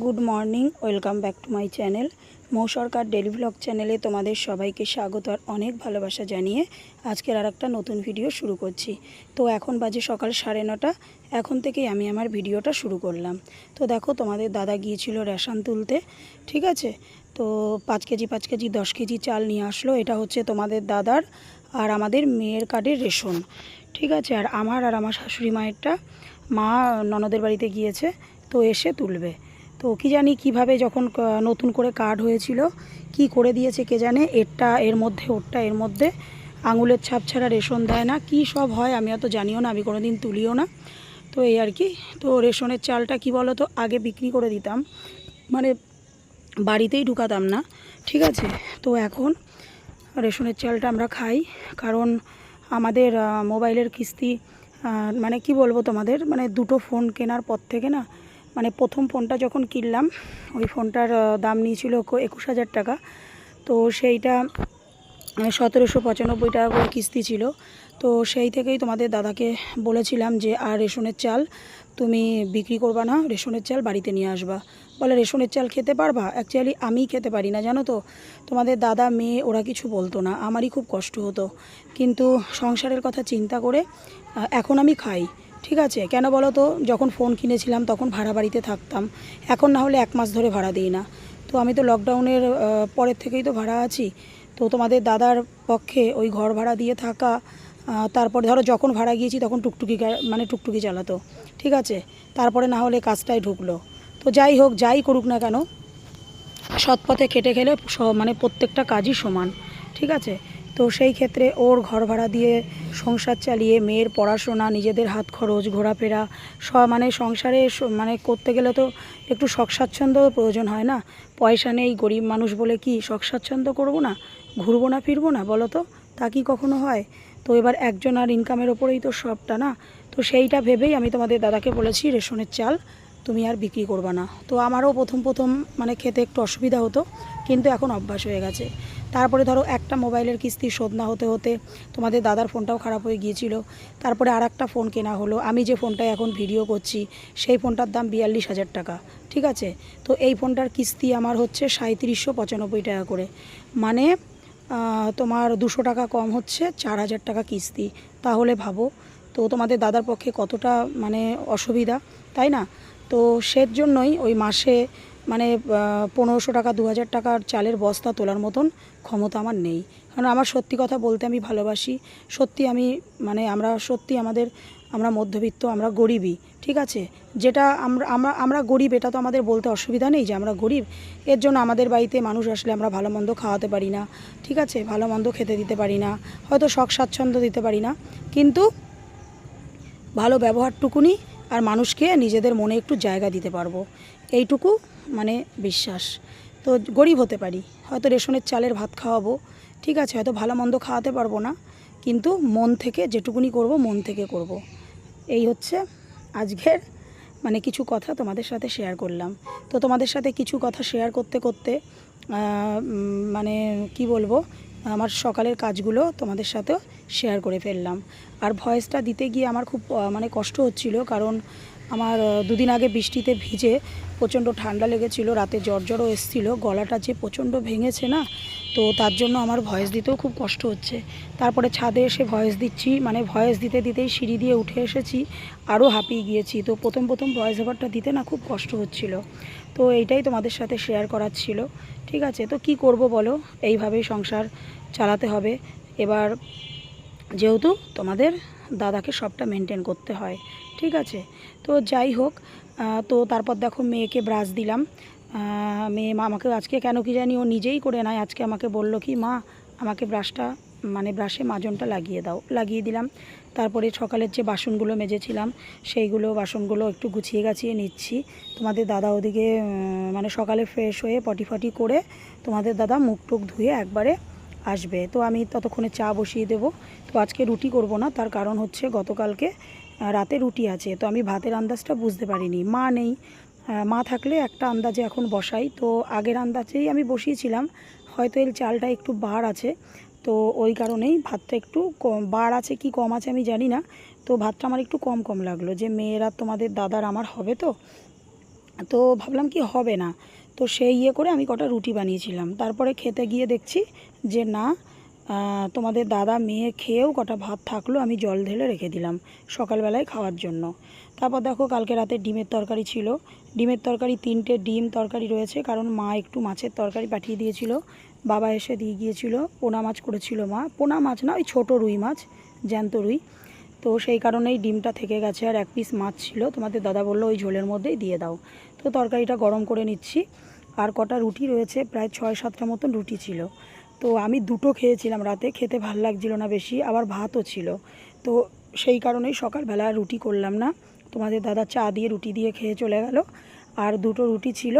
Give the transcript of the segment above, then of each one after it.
Good morning, welcome back to my channel. Mou Sarkar daily vlog চ্যানেলে তোমাদের সবাইকে স্বাগত আর অনেক ভালোবাসা জানিয়ে আজকের আর একটা নতুন ভিডিও শুরু করছি। তো এখন বাজে সকাল সাড়ে নটা, এখন থেকেই আমি আমার ভিডিওটা শুরু করলাম। তো দেখো, তোমাদের দাদা গিয়েছিল রেশন তুলতে, ঠিক আছে? তো পাঁচ কেজি পাঁচ কেজি, দশ কেজি চাল নিয়ে আসলো। এটা হচ্ছে তোমাদের দাদার আর আমাদের মেয়ের কার্ডের রেশন, ঠিক আছে? আর আমার আর আমার শাশুড়ি মায়েরটা মা ননদের বাড়িতে গিয়েছে, তো এসে তুলবে। তো কি জানি কীভাবে যখন নতুন করে কার্ড হয়েছিল, কি করে দিয়েছে কে জানে, এরটা, এর মধ্যে, ওরটা, এর মধ্যে, আঙুলের ছাপ ছাড়া রেশন দেয় না, কি সব হয় আমি অত জানিও না, আমি কোনোদিন তুলিও না। তো এই আর কি, তো রেশনের চালটা কি বলো তো আগে বিক্রি করে দিতাম মানে বাড়িতেই ঢুকাতাম না, ঠিক আছে? তো এখন রেশনের চালটা আমরা খাই, কারণ আমাদের মোবাইলের কিস্তি মানে কি বলব তোমাদের মানে দুটো ফোন কেনার পর থেকে না মানে প্রথম ফোনটা যখন কিনলাম, ওই ফোনটার দাম নিয়েছিল একুশ হাজার টাকা। তো সেইটা সতেরোশো পঁচানব্বই টাকা করে কিস্তি ছিল। তো সেই থেকেই তোমাদের দাদাকে বলেছিলাম যে, আর রেশনের চাল তুমি বিক্রি করবা না, রেশনের চাল বাড়িতে নিয়ে আসবা। বলে, রেশনের চাল খেতে পারবা? অ্যাকচুয়ালি আমি খেতে পারি না, জানো তো। তোমাদের দাদা, মেয়ে, ওরা কিছু বলতো না। আমারই খুব কষ্ট হতো। কিন্তু সংসারের কথা চিন্তা করে এখন আমি খাই। ঠিক আছে, কেন বলো তো? যখন ফোন কিনেছিলাম তখন ভাড়া বাড়িতে থাকতাম। এখন না হলে এক মাস ধরে ভাড়া দিই না। তো আমি তো লকডাউনের পরের থেকেই তো ভাড়া আছি। তো তোমাদের দাদার পক্ষে ওই ঘর ভাড়া দিয়ে থাকা তারপর ধরো যখন ভাড়া গিয়েছি তখন টুকটুকি মানে টুকটুকি চালাতো। ঠিক আছে? তারপরে না হলে কাজটাই ঢুকলো। তো যাই হোক, যাই করুক না কেন সৎ পথে খেটে খেলে মানে প্রত্যেকটা কাজই সমান। ঠিক আছে? তো সেই ক্ষেত্রে ওর ঘর ভাড়া দিয়ে সংসার চালিয়ে, মেয়ের পড়াশোনা, নিজেদের হাত খরচ, ঘোরাফেরা সব মানে সংসারে মানে করতে গেলে তো একটু শখ প্রয়োজন হয় না? পয়সা নেই, গরিব মানুষ বলে কি শখ স্বাচ্ছন্দ্য করব না? ঘুরবো না, ফিরবো না, বলো তো? তা কি কখনো হয়? তো এবার একজন আর ইনকামের ওপরেই তো সবটা না? তো সেইটা ভেবেই আমি তোমাদের দাদাকে বলেছি, রেশনের চাল তুমি আর বিক্রি করবা না। তো আমারও প্রথম প্রথম মানে খেতে একটু অসুবিধা হতো, কিন্তু এখন অভ্যাস হয়ে গেছে। তারপরে ধরো একটা মোবাইলের কিস্তি শোধ না হতে হতে তোমাদের দাদার ফোনটাও খারাপ হয়ে গিয়েছিল। তারপরে আর একটা ফোন কেনা হলো। আমি যে ফোনটায় এখন ভিডিও করছি, সেই ফোনটার দাম বিয়াল্লিশ হাজার টাকা, ঠিক আছে? তো এই ফোনটার কিস্তি আমার হচ্ছে সাঁত্রিশশো পঁচানব্বই টাকা করে। মানে তোমার দুশো টাকা কম হচ্ছে, চার হাজার টাকা কিস্তি। তাহলে ভাবো, তো তোমাদের দাদার পক্ষে কতটা মানে অসুবিধা, তাই না? তো সের জন্যই ওই মাসে মানে পনেরোশো টাকা দু হাজার টাকার চালের বস্তা তোলার মতন ক্ষমতা আমার নেই। কারণ আমার সত্যি কথা বলতে আমি ভালোবাসি। সত্যি আমি মানে আমরা সত্যি আমাদের, আমরা মধ্যবিত্ত, আমরা গরিবই, ঠিক আছে? যেটা আমরা আমরা আমরা গরিব, এটা তো আমাদের বলতে অসুবিধা নেই যে আমরা গরিব। এর জন্য আমাদের বাড়িতে মানুষ আসলে আমরা ভালো মন্দ খাওয়াতে পারি না, ঠিক আছে? ভালো মন্দ খেতে দিতে পারি না, হয়তো শখ স্বাচ্ছন্দ্য দিতে পারি না। কিন্তু ভালো ব্যবহারটুকুনি আর মানুষকে নিজেদের মনে একটু জায়গা দিতে পারব। এইটুকু মানে বিশ্বাস। তো গরিব হতে পারি। হয়তো রেশনের চালের ভাত খাওয়াবো। ঠিক আছে, হয়তো ভালো মন্দ খাওয়াতে পারব না। কিন্তু মন থেকে যেটুকুনি করব, মন থেকে করব। এই হচ্ছে আজকের মানে কিছু কথা তোমাদের সাথে শেয়ার করলাম। তো তোমাদের সাথে কিছু কথা শেয়ার করতে করতে মানে কি বলব? আমার সকালের কাজগুলো তোমাদের সাথেও শেয়ার করে ফেললাম। আর ভয়েসটা দিতে গিয়ে আমার খুব মানে কষ্ট হচ্ছিল কারণ আমার দুদিন আগে বৃষ্টিতে ভিজে প্রচণ্ড ঠান্ডা লেগেছিল, রাতে জ্বর জ্বরও এসেছিল, গলাটা যে প্রচণ্ড ভেঙেছে না, তো তার জন্য আমার ভয়েস দিতেও খুব কষ্ট হচ্ছে। তারপরে ছাদে এসে ভয়েস দিচ্ছি মানে ভয়েস দিতে দিতেই সিঁড়ি দিয়ে উঠে এসেছি, আরও হাঁপিয়ে গিয়েছি। তো প্রথম প্রথম ভয়েস ওভারটা দিতে না খুব কষ্ট হচ্ছিল। তো এইটাই তোমাদের সাথে শেয়ার করার ছিল। ঠিক আছে? তো কি করব বলো? এইভাবেই সংসার চালাতে হবে। এবার যেহেতু তোমাদের দাদাকে সবটা মেনটেন করতে হয়। ঠিক আছে? তো যাই হোক তো তারপর দেখো মেয়েকে ব্রাশ দিলাম। মেয়ে মা আমাকে আজকে কেন কি জানি ও নিজেই করে নেয়। আজকে আমাকে বলল কি, মা, আমাকে ব্রাশটা মানে ব্রাশে মাজনটা লাগিয়ে দাও। লাগিয়ে দিলাম। তারপরে সকালের যে বাসনগুলো মেজেছিলাম, সেইগুলো বাসনগুলো একটু গুছিয়ে গাছিয়ে নিচ্ছি। তোমাদের দাদা ওদিকে মানে সকালে ফ্রেশ হয়ে পটি ফটি করে তোমাদের দাদা মুখ টুক ধুয়ে একবারে আসবে। তো আমি ততক্ষণে চা বসিয়ে দেবো। তো আজকে রুটি করব না, তার কারণ হচ্ছে গতকালকে রাতে রুটি আছে। তো আমি ভাতের আন্দাজটা বুঝতে পারিনি। মা নেই মা থাকলে একটা আন্দাজে এখন বসাই। তো আগের আন্দাজেই আমি বসিয়েছিলাম। হয়তো এই চালটা একটু বার আছে। তো ওই কারণেই ভাতটা একটু কম, বার আছে কি কম আছে আমি জানি না, তো ভাতটা আমার একটু কম কম লাগল। যে মেয়েরা তোমাদের দাদার আমার হবে তো তো ভাবলাম কি হবে না, তো সেই ইয়ে করে আমি কটা রুটি বানিয়েছিলাম। তারপরে খেতে গিয়ে দেখছি যে না তোমাদের দাদা মেয়ে খেয়েও কটা ভাত থাকল, আমি জল ঢেলে রেখে দিলাম সকালবেলায় খাওয়ার জন্য। তারপর দেখো কালকে রাতে ডিমের তরকারি ছিল। ডিমের তরকারি, তিনটে ডিম তরকারি রয়েছে, কারণ মা একটু মাছের তরকারি পাঠিয়ে দিয়েছিল। বাবা এসে দিয়ে গিয়েছিল, পোনা মাছ করেছিল মা। পোনা মাছ না, ওই ছোটো রুই মাছ, জ্যান্ত রুই। তো সেই কারণেই ডিমটা থেকে গেছে আর এক পিস মাছ ছিল। তোমাদের দাদা বলল ওই ঝোলের মধ্যেই দিয়ে দাও। তো তরকারিটা গরম করে নিচ্ছি। আর কটা রুটি রয়েছে, প্রায় ছয় সাতটা মতন রুটি ছিল। তো আমি দুটো খেয়েছিলাম রাতে, খেতে ভালো লাগছিল না বেশি, আবার ভাতও ছিল। তো সেই কারণেই সকালবেলা রুটি করলাম না। তোমাদের দাদা চা দিয়ে রুটি দিয়ে খেয়ে চলে গেল। আর দুটো রুটি ছিল,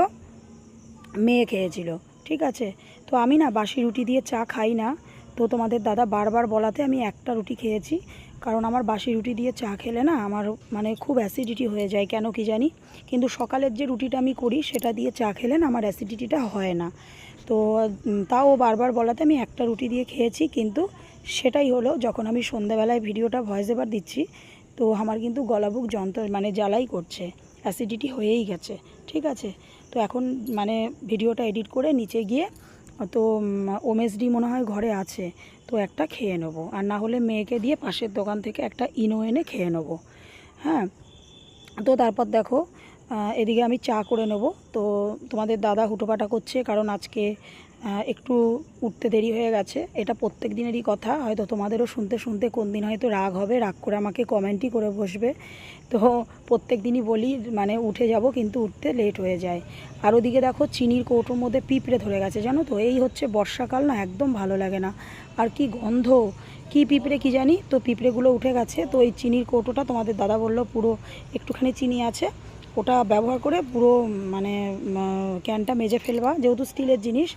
মেয়ে খেয়েছিল। ঠিক আছে? তো আমি না বাসি রুটি দিয়ে চা খাই না। তো তোমাদের দাদা বারবার বলাতে আমি একটা রুটি খেয়েছি। কারণ আমার বাসি রুটি দিয়ে চা খেলে না আমার মানে খুব অ্যাসিডিটি হয়ে যায়, কেন কি জানি? কিন্তু সকালের যে রুটিটা আমি করি, সেটা দিয়ে চা খেলে না আমার অ্যাসিডিটিটা হয় না। তো তাও বারবার বলাতে আমি একটা রুটি দিয়ে খেয়েছি, কিন্তু সেটাই হলো যখন আমি সন্ধ্যাবেলায় ভিডিওটা ভয়েস এবার দিচ্ছি, তো আমার কিন্তু গলাবুক যন্ত্র মানে জ্বালাই করছে। অ্যাসিডিটি হয়েই গেছে, ঠিক আছে? তো এখন মানে ভিডিওটা এডিট করে নিচে গিয়ে তো ওমেসডি মনে হয় ঘরে আছে, তো একটা খেয়ে নেব। আর না হলে মেয়েকে দিয়ে পাশের দোকান থেকে একটা ইনো এনে খেয়ে নেব। হ্যাঁ? তো তারপর দেখো এদিকে আমি চা করে নেব। তো তোমাদের দাদা হুটোপাটা করছে, কারণ আজকে একটু উঠতে দেরি হয়ে গেছে। এটা প্রত্যেক দিনেরই কথা। হয়তো তোমাদেরও শুনতে শুনতে কোন দিন হয়তো রাগ হবে। রাগ করে আমাকে কমেন্টই করে বসবে। তো প্রত্যেক দিনই বলি মানে উঠে যাব কিন্তু উঠতে লেট হয়ে যায়। আর ওদিকে দেখো চিনির কৌটোর মধ্যে পিঁপড়ে ধরে গেছে, জানো তো? এই হচ্ছে বর্ষাকাল না, একদম ভালো লাগে না। আর কি গন্ধ! কি পিঁপড়ে কি জানি? তো পিঁপড়েগুলো উঠে গেছে। তো এই চিনির কৌটোটা তোমাদের দাদা বলল পুরো একটুখানি চিনি আছে। ওটা ব্যবহার করে পুরো মানে ক্যানটা মেজে ফেলবা। যেহেতু স্টিলের জিনিস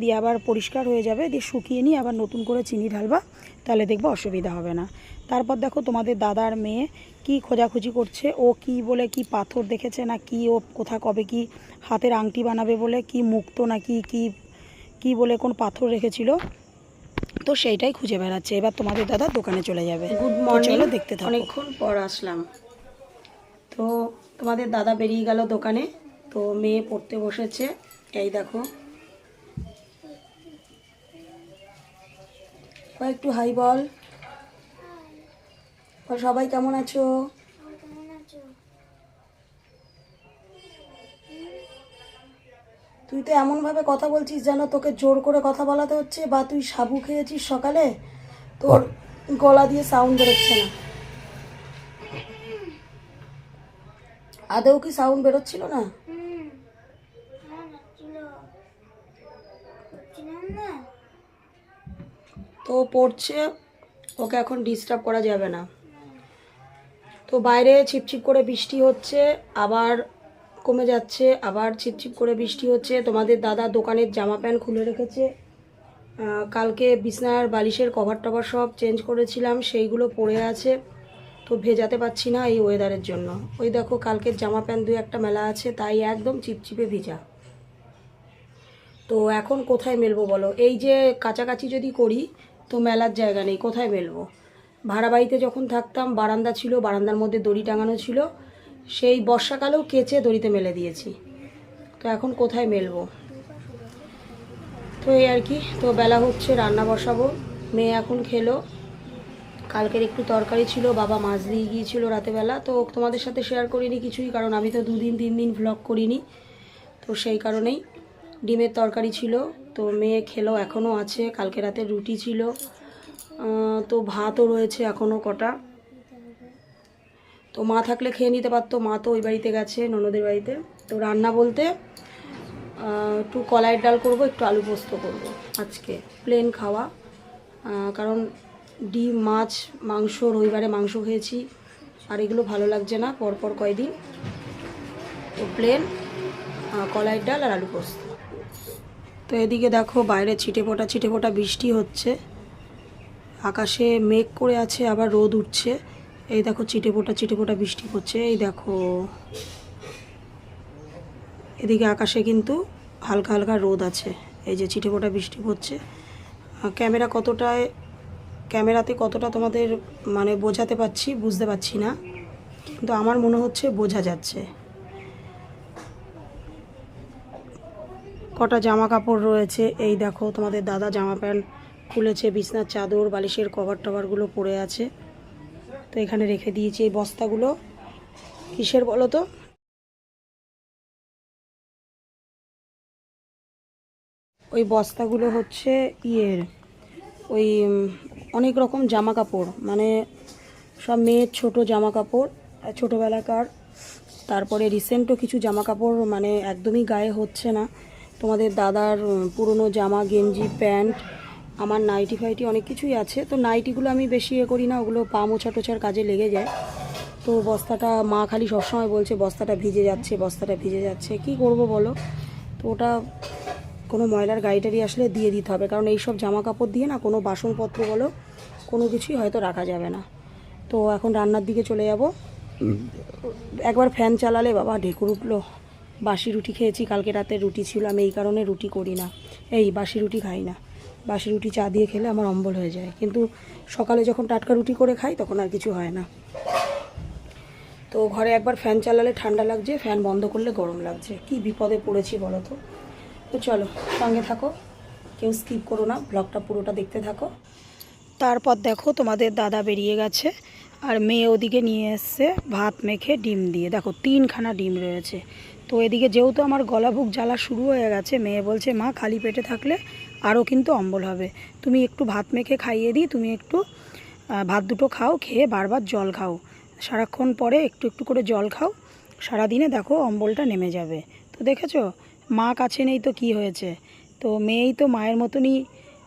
দিয়ে আবার পরিষ্কার হয়ে যাবে দিয়ে শুকিয়ে নিয়ে আবার নতুন করে চিনি ঢালবা তাহলে দেখবা অসুবিধা হবে না। তারপর দেখো তোমাদের দাদার মেয়ে কি খোঁজাখুঁজি করছে ও কি বলে কি পাথর দেখেছে না কি ও কোথা কবে কি হাতের আংটি বানাবে বলে কি মুক্ত না কি কি কি বলে কোন পাথর রেখেছিল তো সেইটাই খুঁজে বেড়াচ্ছে। এবার তোমাদের দাদা দোকানে চলে যাবে। গুড মর্নিং দেখতে থাকো। অনেকক্ষণ পর আসলাম। তো তোমাদের দাদা বেরিয়ে গেল দোকানে তো মেয়ে পড়তে বসেছে। এই দেখো একটু হাই বল। সবাই কেমন আছো? তুই তো এমনভাবে কথা বলছিস যেন তোকে জোর করে কথা বলাতে হচ্ছে বা তুই সাবু খেয়েছিস সকালে? তোর গলা দিয়ে সাউন্ড বেরোচ্ছে না। আদেও কি সাউন্ড বেরোচ্ছিল না? তো পড়ছে, ওকে এখন ডিস্টার্ব করা যাবে না। তো বাইরে ছিপছিপ করে বৃষ্টি হচ্ছে, আবার কমে যাচ্ছে, আবার ছিপছিপ করে বৃষ্টি হচ্ছে। তোমাদের দাদা দোকানের জামা প্যান্ট খুলে রেখেছে। কালকে বিছনার বালিশের কভার টভার সব চেঞ্জ করেছিলাম, সেইগুলো পড়ে আছে। তো ভেজাতে পারছি না এই ওয়েদারের জন্য। ওই দেখো কালকের জামা প্যান্ট দু একটা মেলা আছে, তাই একদম চিপচিপে ভিজা। তো এখন কোথায় মেলবো বলো? এই যে কাছাকাছি যদি করি তো মেলার জায়গা নেই, কোথায় মেলবো ভাড়া বাড়িতে যখন থাকতাম, বারান্দা ছিল, বারান্দার মধ্যে দড়ি টাঙানো ছিল। সেই বর্ষাকালেও কেচে দড়িতে মেলে দিয়েছি। তো এখন কোথায় মেলবো? তো এই আর কি, তো বেলা হচ্ছে, রান্না বসাবো। মেয়ে এখন খেলো। কালকের একটু তরকারি ছিল, বাবা মাছ দিয়ে গিয়েছিল রাতেবেলা। তো তোমাদের সাথে শেয়ার করিনি কিছুই, কারণ আমি তো দুদিন তিন দিন ভ্লগ করিনি। তো সেই কারণেই ডিমের তরকারি ছিল। তো মেয়ে খেলো এখনও আছে। কালকে রাতে রুটি ছিল। তো ভাতও রয়েছে এখনও কটা। তো মা থাকলে খেয়ে নিতে পারতো। মা তো ওই বাড়িতে গেছে, ননদের বাড়িতে। তো রান্না বলতে একটু কলাইয়ের ডাল করব, একটু আলু পোস্ত করব আজকে। প্লেন খাওয়া। কারণ ডিম, মাছ, মাংস, রবিবারে মাংস খেয়েছি। আর এগুলো ভালো লাগছে না, পরপর কয়দিন। তো প্লেন কলাইয়ের ডাল আর আলু পোস্ত। তো এদিকে দেখো বাইরে ছিটে ফোটা ছিটে ফোটা বৃষ্টি হচ্ছে। আকাশে মেঘ করে আছে, আবার রোদ উঠছে। এই দেখো চিটে ফোটা ছিটে ফোটা বৃষ্টি পড়ছে এই দেখো। এদিকে আকাশে কিন্তু হালকা হালকা রোদ আছে, এই যে ছিটে ফোটা বৃষ্টি পড়ছে ক্যামেরা কতটায়, ক্যামেরাতে কতটা তোমাদের মানে বোঝাতে পারছি, বুঝতে পারছি না, কিন্তু আমার মনে হচ্ছে বোঝা যাচ্ছে। কটা জামা কাপড় রয়েছে। এই দেখো, তোমাদের দাদা জামা প্যান্ট খুলেছে, বিছনার চাদর, বালিশের কভার টভারগুলো পড়ে আছে। তো এখানে রেখে দিয়েছি এই বস্তাগুলো। কিসের বলো তো? ওই বস্তাগুলো হচ্ছে ইয়ের, ওই অনেক রকম জামা কাপড় মানে সব মেয়ের ছোট জামা কাপড় ছোটোবেলাকার। তারপরে রিসেন্টও কিছু জামা কাপড় মানে একদমই গায়ে হচ্ছে না। তোমাদের দাদার পুরনো জামা গেঞ্জি প্যান্ট আমার নাইটি ফাইটি অনেক কিছুই আছে। তো নাইটিগুলো আমি বেশি ইয়ে করি না ওগুলো পা মোছা টোছার কাজে লেগে যায়। তো বস্তাটা মা খালি সবসময় বলছে বস্তাটা ভিজে যাচ্ছে বস্তাটা ভিজে যাচ্ছে। কি করব বলো? তো ওটা কোনো ময়লার গাড়ি টাড়ি আসলে দিয়ে দিতে হবে। কারণ এইসব জামা কাপড় দিয়ে না কোনো বাসনপত্র বলো কোনো কিছুই হয়তো রাখা যাবে না। তো এখন রান্নার দিকে চলে যাব। একবার ফ্যান চালালে বাবা ঢেকুর উঠল। বাসি রুটি খেয়েছি, কালকে রাতে রুটি ছিল, আমি এই কারণে রুটি করি না। এই, বাসি রুটি খাই না। বাসি রুটি চা দিয়ে খেলে আমার অম্বল হয়ে যায়। কিন্তু সকালে যখন টাটকা রুটি করে খাই, তখন আর কিছু হয় না। তো ঘরে একবার ফ্যান চালালে ঠান্ডা লাগছে, ফ্যান বন্ধ করলে গরম লাগছে। কি বিপদে পড়েছি বলো তো? তো চলো, সঙ্গে থাকো। কেউ স্কিপ করো না, ব্লগটা পুরোটা দেখতে থাকো। তারপর দেখো, তোমাদের দাদা বেরিয়ে গেছে, আর মেয়ে ওদিকে নিয়ে এসছে ভাত মেখে ডিম দিয়ে। দেখো, তিনখানা ডিম রয়েছে। তো এদিকে যেহেতু আমার গলা বুক জ্বালা শুরু হয়ে গেছে, মেয়ে বলছে, মা, খালি পেটে থাকলে আরও কিন্তু অম্বল হবে। তুমি একটু ভাত মেখে খাইয়ে দিই, তুমি একটু ভাত দুটো খাও, খেয়ে বারবার জল খাও। সারাক্ষণ পরে একটু একটু করে জল খাও, সারাদিনে দেখো অম্বলটা নেমে যাবে। তো দেখেছ, মা কাছে নেই তো কি হয়েছে? তো মেয়েই তো মায়ের মতনই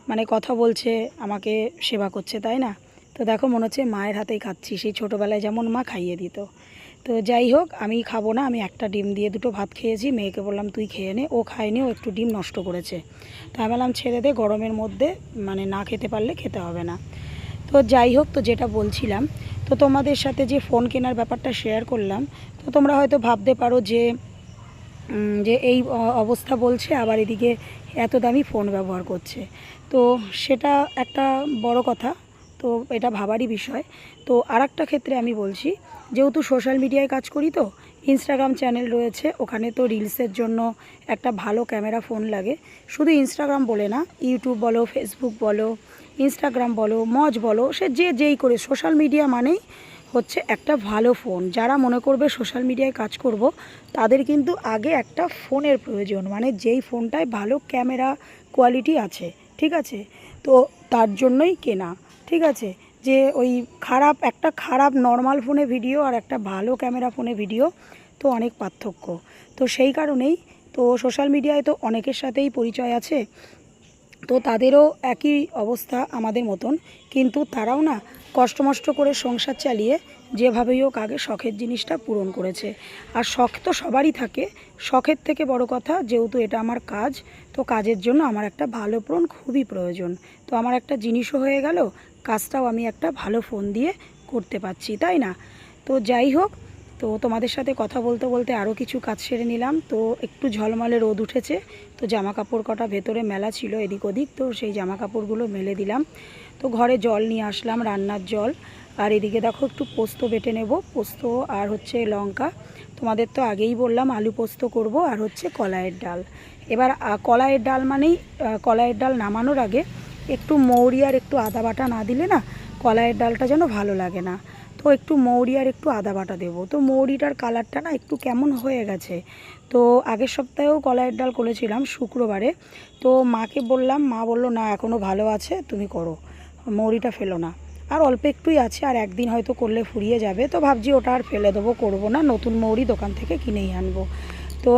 মানে কথা বলছে, আমাকে সেবা করছে, তাই না? তো দেখো মনে হচ্ছে মায়ের হাতেই খাচ্ছি, সেই ছোটোবেলায় যেমন মা খাইয়ে দিত। তো যাই হোক, আমি খাব না, আমি একটা ডিম দিয়ে দুটো ভাত খেয়েছি, মেয়েকে বললাম, তুই খেয়ে নে। ও খায়নি, ও একটু ডিম নষ্ট করেছে। তাই বললাম, ছেড়ে দে, গরমের মধ্যে মানে না খেতে পারলে খেতে হবে না। তো যাই হোক, তো যেটা বলছিলাম, তো তোমাদের সাথে যে ফোন কেনার ব্যাপারটা শেয়ার করলাম, তো তোমরা হয়তো ভাবতে পারো যে যে এই অবস্থা বলছে, আবার এদিকে এত দামি ফোন ব্যবহার করছে। তো সেটা একটা বড় কথা, তো এটা ভাবারই বিষয়। তো আর ক্ষেত্রে আমি বলছি যেহেতু সোশ্যাল মিডিয়ায় কাজ করি তো ইনস্টাগ্রাম চ্যানেল রয়েছে। ওখানে তো রিলসের জন্য একটা ভালো ক্যামেরা ফোন লাগে। শুধু ইনস্টাগ্রাম বলে না ইউটিউব বলো ফেসবুক বলো ইনস্টাগ্রাম বলো, মজ বলো, সে যে যেই করে। সোশ্যাল মিডিয়া মানেই হচ্ছে একটা ভালো ফোন যারা মনে করবে সোশ্যাল মিডিয়ায় কাজ করব, তাদের কিন্তু আগে একটা ফোনের প্রয়োজন। মানে যেই ফোনটায় ভালো ক্যামেরা কোয়ালিটি আছে, ঠিক আছে? তো তার জন্যই কেনা, ঠিক আছে? যে ওই খারাপ, একটা খারাপ নর্মাল ফোনে ভিডিও আর একটা ভালো ক্যামেরা ফোনে ভিডিও তো অনেক পার্থক্য। তো সেই কারণেই তো সোশ্যাল মিডিয়ায় তো অনেকের সাথেই পরিচয় আছে। তো তাদেরও একই অবস্থা আমাদের মতন। কিন্তু তারাও না কষ্টমষ্ট করে সংসার চালিয়ে যেভাবেই হোক আগে শখের জিনিসটা পূরণ করেছে। আর শখ তো সবারই থাকে। শখের থেকে বড় কথা, যেহেতু এটা আমার কাজ, তো কাজের জন্য আমার একটা ভালো ফোন খুবই প্রয়োজন। তো আমার একটা জিনিসও হয়ে গেল কাজটাও আমি একটা ভালো ফোন দিয়ে করতে পারছি, তাই না? তো যাই হোক, তো তোমাদের সাথে কথা বলতে বলতে আরও কিছু কাজ সেরে নিলাম। তো একটু ঝলমলে রোদ উঠেছে, তো জামা কাপড় কটা ভেতরে মেলা ছিল এদিক ওদিক, তো সেই জামা কাপড়গুলো মেলে দিলাম। তো ঘরে জল নিয়ে আসলাম, রান্নার জল। আর এদিকে দেখো একটু পোস্ত বেটে নেব, পোস্ত আর হচ্ছে লঙ্কা। তোমাদের তো আগেই বললাম আলু পোস্ত করব আর হচ্ছে কলাইয়ের ডাল। এবার কলাইয়ের ডাল মানেই কলাইয়ের ডাল নামানোর আগে একটু মৌরি আর একটু আদা বাটা না দিলে না কলাইয়ের ডালটা যেন ভালো লাগে না। তো একটু মৌরি আর একটু আদা বাটা দেবো। তো মৌরিটার কালারটা না একটু কেমন হয়ে গেছে। তো আগের সপ্তাহেও কলাইয়ের ডাল করেছিলাম শুক্রবারে। তো মাকে বললাম, মা বলল, না এখনও ভালো আছে, তুমি করো। মৌরিটা ফেলো না। আর অল্প একটুই আছে, আর একদিন হয়তো করলে ফুরিয়ে যাবে। তো ভাবছি ওটা আর ফেলে দেবো, করব না। নতুন মৌরি দোকান থেকে কিনেই আনব। তো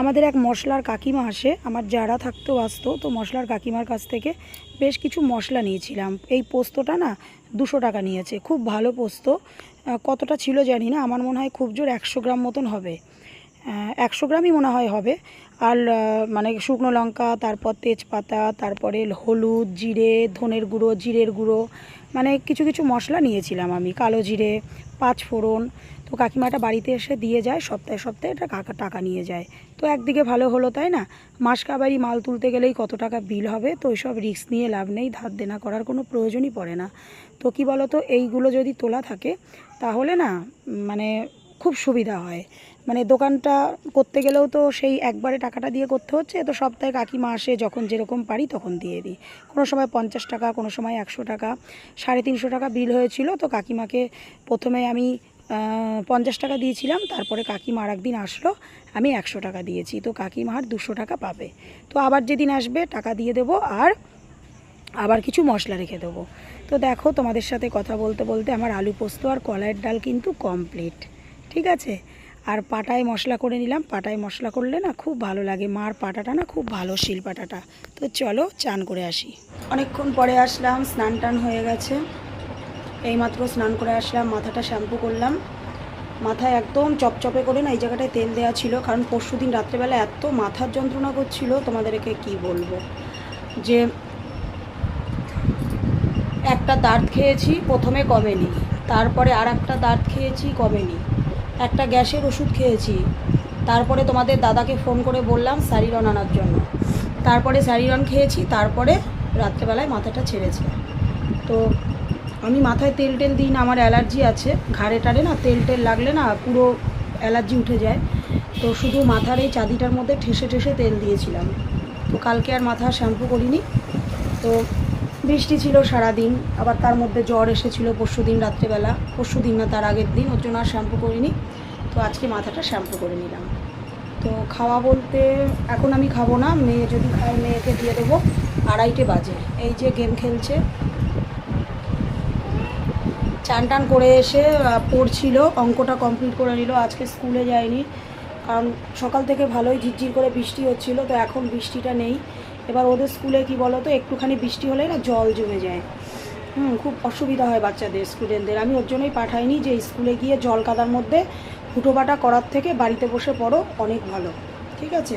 আমাদের এক মশলার কাকিমা আসে, আমার যারা থাকতো আসতো তো মশলার কাকিমার কাছ থেকে বেশ কিছু মশলা নিয়েছিলাম। এই পোস্তটা না দুশো টাকা নিয়েছে, খুব ভালো পোস্ত। কতটা ছিল জানি না, আমার মনে হয় খুব জোর একশো গ্রাম মতন হবে। একশো গ্রামই মনে হয় হবে। আর মানে শুকনো লঙ্কা, তারপর তেজপাতা, তারপরে হলুদ, জিরে, ধনের গুঁড়ো, জিরের গুঁড়ো মানে কিছু কিছু মশলা নিয়েছিলাম আমি, কালো জিরে, পাঁচ ফোড়ন। তো কাকিমাটা বাড়িতে এসে দিয়ে যায়, সপ্তাহে সপ্তাহে এটা কাকা টাকা নিয়ে যায়। তো একদিকে ভালো হলো, তাই না? মাস কাবারি মাল তুলতে গেলেই কত টাকা বিল হবে? তো ওইসব রিস্ক নিয়ে লাভ নেই, ধার দেনা করার কোনো প্রয়োজনই পড়ে না। তো কি বলো তো এইগুলো যদি তোলা থাকে, তাহলে না মানে খুব সুবিধা হয়। মানে দোকানটা করতে গেলেও তো সেই একবারে টাকাটা দিয়ে করতে হচ্ছে, তো সপ্তাহে কাকিমা আসে, যখন যেরকম পারি তখন দিয়ে দিই। কোনো সময় পঞ্চাশ টাকা, কোনো সময় একশো টাকা, সাড়ে তিনশো টাকা বিল হয়েছিল, তো কাকিমাকে প্রথমে আমি পঞ্চাশ টাকা দিয়েছিলাম, তারপরে কাকিমা আর একদিন আসলো, আমি একশো টাকা দিয়েছি, তো কাকিমা আর দুশো টাকা পাবে। তো আবার যেদিন আসবে টাকা দিয়ে দেবো আর আবার কিছু মশলা রেখে দেবো। তো দেখো তোমাদের সাথে কথা বলতে বলতে আমার আলু পোস্ত আর কলাইয়ের ডাল কিন্তু কমপ্লিট ঠিক আছে? আর পাটায় মশলা করে নিলাম, পাটায় মশলা করলে না খুব ভালো লাগে, মার পাটাটা না খুব ভালো শিল পাটাটা। তো চলো চান করে আসি। অনেকক্ষণ পরে আসলাম, স্নান টান হয়ে গেছে। এইমাত্র স্নান করে আসলাম, মাথাটা শ্যাম্পু করলাম। মাথায় একদম চপচপে করে না, এই জায়গাটায় তেল দেওয়া ছিল, কারণ পরশু দিন রাত্রেবেলা এত মাথার যন্ত্রণা করছিল, তোমাদেরকে কি বলব? যে একটা দাঁত খেয়েছি, প্রথমে কমেনি তারপরে আর একটা দাঁত খেয়েছি কমেনি একটা গ্যাসের ওষুধ খেয়েছি। তারপরে তোমাদের দাদাকে ফোন করে বললাম স্যারিরন আনার জন্য। তারপরে স্যারিরন খেয়েছি, তারপরে রাত্রেবেলায় মাথাটা ছেড়েছে। তো আমি মাথায় তেল টেল দিই না, আমার অ্যালার্জি আছে, ঘাড়ে টাড়ে না, তেল টেল লাগলে না পুরো অ্যালার্জি উঠে যায়। তো শুধু মাথার এই চাঁদিটার মধ্যে ঠেসে ঠেসে তেল দিয়েছিলাম। তো কালকে আর মাথা শ্যাম্পু করিনি। তো বৃষ্টি ছিল সারাদিন, আবার তার মধ্যে জ্বর এসেছিল পরশু দিন রাত্রেবেলা। পরশু দিন না, তার আগের দিন, ওর জন্য আর শ্যাম্পু করিনি। তো আজকে মাথাটা শ্যাম্পু করে নিলাম। তো খাওয়া বলতে এখন আমি খাব না, মেয়ে যদি খায়, মেয়েকে দিয়ে দেবো। আড়াইটে বাজে। এই যে গেম খেলছে চান টান করে এসে পড়ছিল, অঙ্কটা কমপ্লিট করে নিল। আজকে স্কুলে যায়নি, কারণ সকাল থেকে ভালোই ঝিরঝির করে বৃষ্টি হচ্ছিল, তো এখন বৃষ্টিটা নেই। এবার ওদের স্কুলে কি বলো তো একটুখানি বৃষ্টি হলেই না জল জমে যায়। হুম, খুব অসুবিধা হয় বাচ্চাদের, স্টুডেন্টদের। আমি ওর জন্যই পাঠাইনি যে স্কুলে গিয়ে জল কাদার মধ্যে ফুটোপাটা করার থেকে বাড়িতে বসে পড়ো, অনেক ভালো। ঠিক আছে?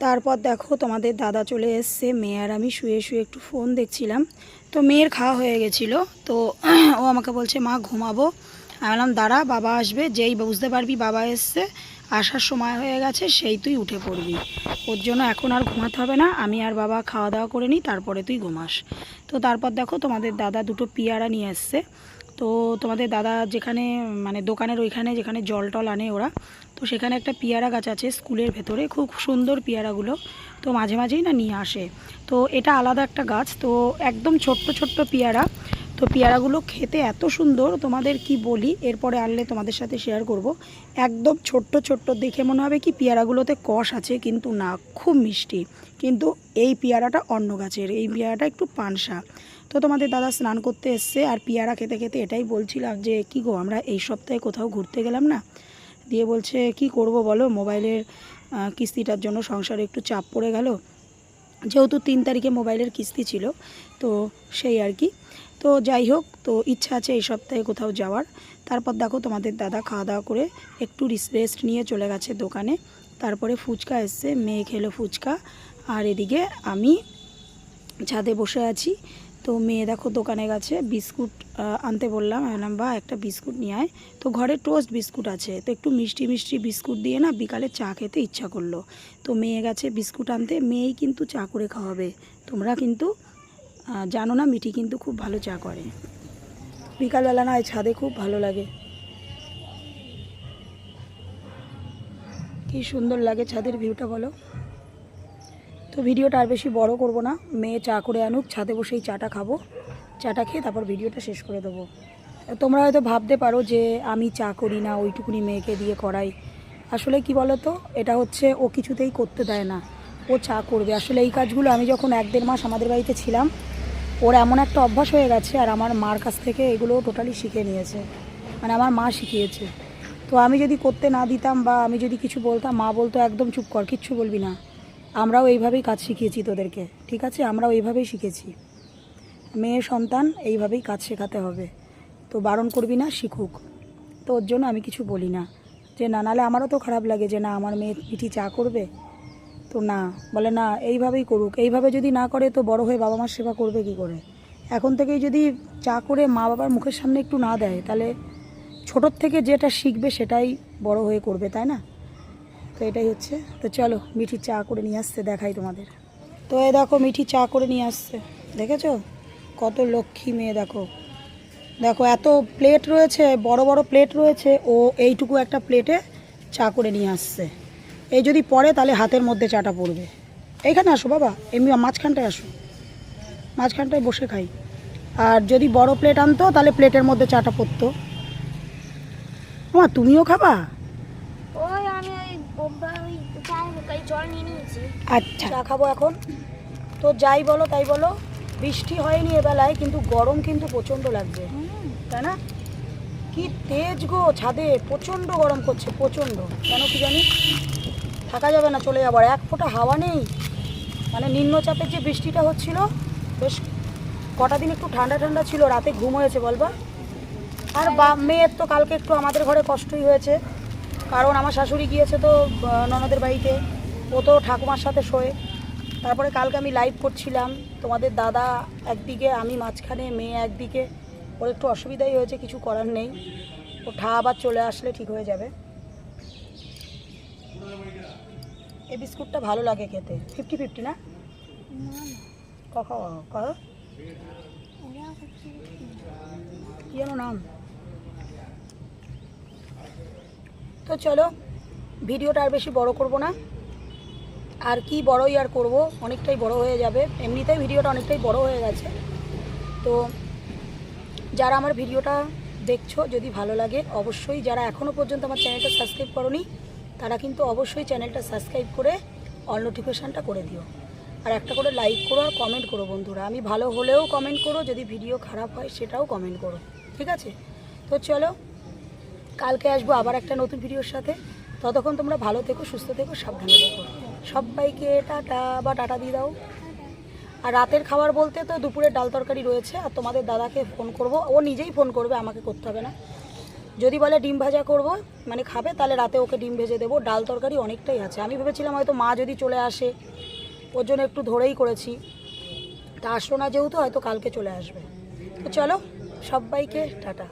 তারপর দেখো তোমাদের দাদা চলে এসছে, মেয়ে আর আমি শুয়ে শুয়ে একটু ফোন দেখছিলাম। তো মেয়ের খাওয়া হয়ে গেছিল, তো ও আমাকে বলছে, মা, ঘুমাবো। আমি বললাম, দাঁড়া, বাবা আসবে। যেই বুঝতে পারবি বাবা এসছে, আসার সময় হয়ে গেছে, সেই তুই উঠে পড়বি। ওর জন্য এখন আর ঘুমাতে হবে না, আমি আর বাবা খাওয়া দাওয়া করে নিই, তারপরে তুই ঘুমাস। তো তারপর দেখো তোমাদের দাদা দুটো পিয়ারা নিয়ে এসছে। তো তোমাদের দাদা যেখানে মানে দোকানের ওইখানে যেখানে জল টল আনে ওরা, তো সেখানে একটা পিয়ারা গাছ আছে স্কুলের ভেতরে, খুব সুন্দর পিয়ারাগুলো, তো মাঝে মাঝেই না নিয়ে আসে। তো এটা আলাদা একটা গাছ, তো একদম ছোট্ট ছোট্ট পিয়ারা, তো পেয়ারাগুলো খেতে এত সুন্দর, তোমাদের কি বলি, এরপরে আনলে তোমাদের সাথে শেয়ার করব। একদম ছোট্ট ছোট্ট, দেখে মনে হবে কি পেয়ারাগুলোতে কষ আছে, কিন্তু না, খুব মিষ্টি। কিন্তু এই পেয়ারাটা অন্য গাছের, এই পেয়ারাটা একটু পানসা। তো তোমাদের দাদা স্নান করতে এসছে আর পিয়ারা খেতে খেতে এটাই বলছিলাম যে, কি গো, আমরা এই সপ্তাহে কোথাও ঘুরতে গেলাম না? দিয়ে বলছে, কি করব বলো, মোবাইলের কিস্তিটার জন্য সংসারে একটু চাপ পড়ে গেল। যেহেতু তিন তারিখে মোবাইলের কিস্তি ছিল, তো সেই আর কি। তো যাই হোক, তো ইচ্ছা আছে এই সপ্তাহে কোথাও যাওয়ার। তারপর দেখো তোমাদের দাদা খাওয়া দাওয়া করে একটু রেস্ট নিয়ে চলে গেছে দোকানে। তারপরে ফুচকা এসছে, মেয়ে খেলো ফুচকা। আর এদিকে আমি ছাদে বসে আছি। তো মেয়ে দেখো দোকানে গেছে, বিস্কুট আনতে বললাম। আমি বা একটা বিস্কুট নিয়ে আয়। তো ঘরে টোস্ট বিস্কুট আছে। তো একটু মিষ্টি মিষ্টি বিস্কুট দিয়ে না বিকালে চা খেতে ইচ্ছা করল। তো মেয়ে গেছে বিস্কুট আনতে। মেয়েই কিন্তু চা করে খাওয়াবে। তোমরা কিন্তু জানো না মিঠি কিন্তু খুব ভালো চা করে। বিকালবেলা না ছাদে খুব ভালো লাগে। কি সুন্দর লাগে ছাদের ভিউটা বলো। তো ভিডিওটা আর বেশি বড় করব না। মেয়ে চা করে আনুক, ছাদে বসেই চাটা খাব। চাটা খেয়ে তারপর ভিডিওটা শেষ করে দেবো। তোমরা হয়তো ভাবতে পারো যে আমি চা করি না, ওইটুকুনি মেয়েকে দিয়ে করাই। আসলে কি বলো তো এটা হচ্ছে ও কিছুতেই করতে দেয় না। ও চা করবে। আসলে এই কাজগুলো আমি যখন এক দেড় মাস আমাদের বাড়িতে ছিলাম, ওর এমন একটা অভ্যাস হয়ে গেছে আর আমার মার কাছ থেকে এগুলো টোটালি শিখে নিয়েছে। মানে আমার মা শিখিয়েছে। তো আমি যদি করতে না দিতাম বা আমি যদি কিছু বলতাম, মা বলতো, একদম চুপ কর, কিচ্ছু বলবি না। আমরাও এইভাবেই কাজ শিখিয়েছি তোদেরকে, ঠিক আছে? আমরাও এইভাবেই শিখেছি। মেয়ে সন্তান, এইভাবেই কাজ শেখাতে হবে। তো বারণ করবি না, শিখুক। তো ওর জন্য আমি কিছু বলি না। যে না নাহলে আমারও তো খারাপ লাগে যে না, আমার মেয়ে পিঠি চা করবে। তো না, বলে না, এইভাবেই করুক। এইভাবে যদি না করে, তো বড় হয়ে বাবা মার সেবা করবে কি করে? এখন থেকেই যদি চা করে মা বাবার মুখের সামনে একটু না দেয়, তাহলে ছোটোর থেকে যেটা শিখবে, সেটাই বড় হয়ে করবে, তাই না? তো এটাই হচ্ছে। তো চলো মিঠি চা করে নিয়ে আসছে, দেখাই তোমাদের। তো এ দেখো মিঠি চা করে নিয়ে আসছে, দেখেছ? কত লক্ষ্মী মেয়ে, দেখো। দেখো, এত প্লেট রয়েছে, বড় বড় প্লেট রয়েছে, ও এইটুকু একটা প্লেটে চা করে নিয়ে আসছে। এই যদি পড়ে, তাহলে হাতের মধ্যে চাটা পড়বে। এইখানে আসো বাবা, এমনি মাঝখানটায় আসো। মাঝখানটায় বসে খাই। আর যদি বড় প্লেট আনতো, তাহলে প্লেটের মধ্যে চাটা পড়তো। মা, তুমিও খাবা ওই আমি ওই বোম্বা ওই চায় ওই জল নিয়ে নিয়েছি। আচ্ছা। চা খাব এখন। তো যাই বলো তাই বলো বৃষ্টি হয়নি এবেলায় কিন্তু গরম কিন্তু প্রচণ্ড লাগবে তাই না? কি তেজ গো ছাদে প্রচণ্ড গরম করছে প্রচণ্ড। কেন কি জানি? থাকা যাবে না চলে যাবার এক ফোঁটা হাওয়া নেই। মানে নিম্নচাপের যে বৃষ্টিটা হচ্ছিল বেশ কটা দিন একটু ঠান্ডা ঠান্ডা ছিল রাতে ঘুম হয়েছে বলবা আর বা মেয়ের তো কালকে একটু আমাদের ঘরে কষ্টই হয়েছে। কারণ আমার শাশুড়ি গিয়েছে তো ননদের বাড়িতে। ও তো ঠাকুমার সাথে শোয়ে। তারপরে কালকে আমি লাইভ করছিলাম। তোমাদের দাদা একদিকে আমি মাঝখানে মেয়ে একদিকে। ওর একটু অসুবিধাই হয়েছে কিছু করার নেই। ও ঠা আবার চলে আসলে ঠিক হয়ে যাবে। এই বিস্কুটটা ভালো লাগে খেতে। ফিফটি ফিফটি না? ক কি যেন নাম। তো চলো ভিডিওটা আর বেশি বড় করব না। আর কি বড়ই আর করব, অনেকটাই বড় হয়ে যাবে। এমনিতেই ভিডিওটা অনেকটাই বড় হয়ে গেছে। তো যারা আমার ভিডিওটা দেখছ, যদি ভালো লাগে, অবশ্যই যারা এখনও পর্যন্ত আমার চ্যানেলটা সাবস্ক্রাইব করনি, তারা কিন্তু অবশ্যই চ্যানেলটা সাবস্ক্রাইব করে অল নোটিফিকেশানটা করে দিও। আর একটা করে লাইক করো আর কমেন্ট করো বন্ধুরা। আমি ভালো হলেও কমেন্ট করো, যদি ভিডিও খারাপ হয় সেটাও কমেন্ট করো। ঠিক আছে? তো চলো, কালকে আসব আবার একটা নতুন ভিডিওর সাথে। ততক্ষণ তোমরা ভালো থেকো, সুস্থ থেকো, সাবধানে থেকো। সবাইকে টাটা বা টাটা দিয়ে দাও। আর রাতের খাবার বলতে তো দুপুরের ডাল তরকারি রয়েছে, আর তোমাদের দাদাকে ফোন করব। ও নিজেই ফোন করবে, আমাকে করতে হবে না। যদি বলে ডিম ভাজা করব মানে খাবে, তাহলে রাতে ওকে ডিম ভেজে দেবো। ডাল তরকারি অনেকটাই আছে। আমি ভেবেছিলাম হয়তো মা যদি চলে আসে, ওর জন্য একটু ধরেই করেছি। তা আসলো না যেহেতু, হয়তো কালকে চলে আসবে। তো চলো, সবাইকে টাটা।